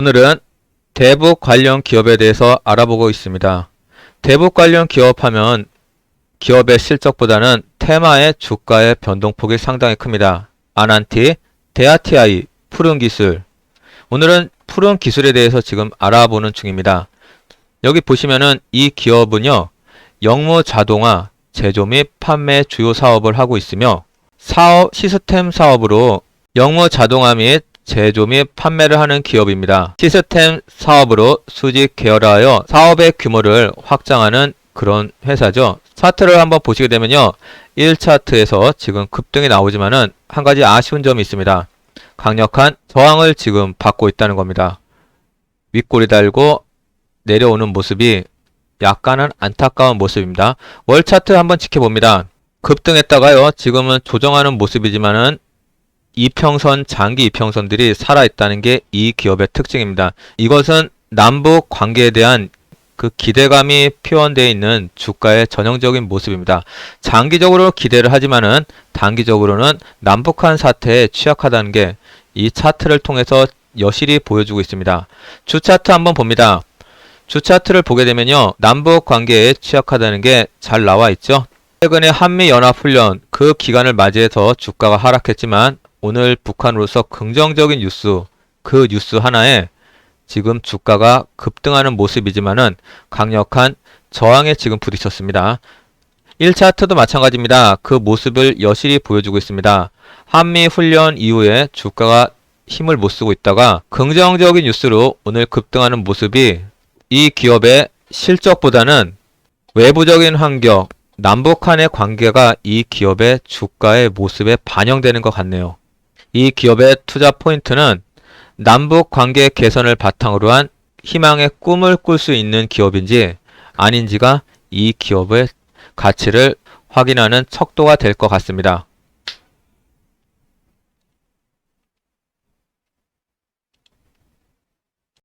오늘은 대북 관련 기업에 대해서 알아보고 있습니다. 대북 관련 기업 하면 기업의 실적보다는 테마의 주가의 변동폭이 상당히 큽니다. 아난티, 데아티아이, 푸른 기술. 오늘은 푸른 기술에 대해서 지금 알아보는 중입니다. 여기 보시면은 이 기업은요, 영무 자동화, 제조 및 판매 주요 사업을 하고 있으며 사업 시스템 사업으로 영무 자동화 및 제조 및 판매를 하는 기업입니다. 시스템 사업으로 수직 계열화하여 사업의 규모를 확장하는 그런 회사죠. 차트를 한번 보시게 되면요. 1차트에서 지금 급등이 나오지만은 한 가지 아쉬운 점이 있습니다. 강력한 저항을 지금 받고 있다는 겁니다. 윗골이 달고 내려오는 모습이 약간은 안타까운 모습입니다. 월 차트 한번 지켜봅니다. 급등했다가요. 지금은 조정하는 모습이지만은 이평선, 장기 이평선들이 살아있다는 게 이 기업의 특징입니다. 이것은 남북 관계에 대한 그 기대감이 표현되어 있는 주가의 전형적인 모습입니다. 장기적으로 기대를 하지만은 단기적으로는 남북한 사태에 취약하다는 게 이 차트를 통해서 여실히 보여주고 있습니다. 주 차트 한번 봅니다. 주 차트를 보게 되면요. 남북 관계에 취약하다는 게 잘 나와 있죠. 최근에 한미 연합 훈련 그 기간을 맞이해서 주가가 하락했지만 오늘 북한으로서 긍정적인 뉴스 그 뉴스 하나에 지금 주가가 급등하는 모습이지만은 강력한 저항에 지금 부딪혔습니다. 1차 트도 마찬가지입니다. 그 모습을 여실히 보여주고 있습니다. 한미 훈련 이후에 주가가 힘을 못 쓰고 있다가 긍정적인 뉴스로 오늘 급등하는 모습이 이 기업의 실적보다는 외부적인 환경, 남북 한의 관계가 이 기업의 주가의 모습에 반영되는 것 같네요. 이 기업의 투자 포인트는 남북 관계 개선을 바탕으로 한 희망의 꿈을 꿀 수 있는 기업인지 아닌지가 이 기업의 가치를 확인하는 척도가 될 것 같습니다.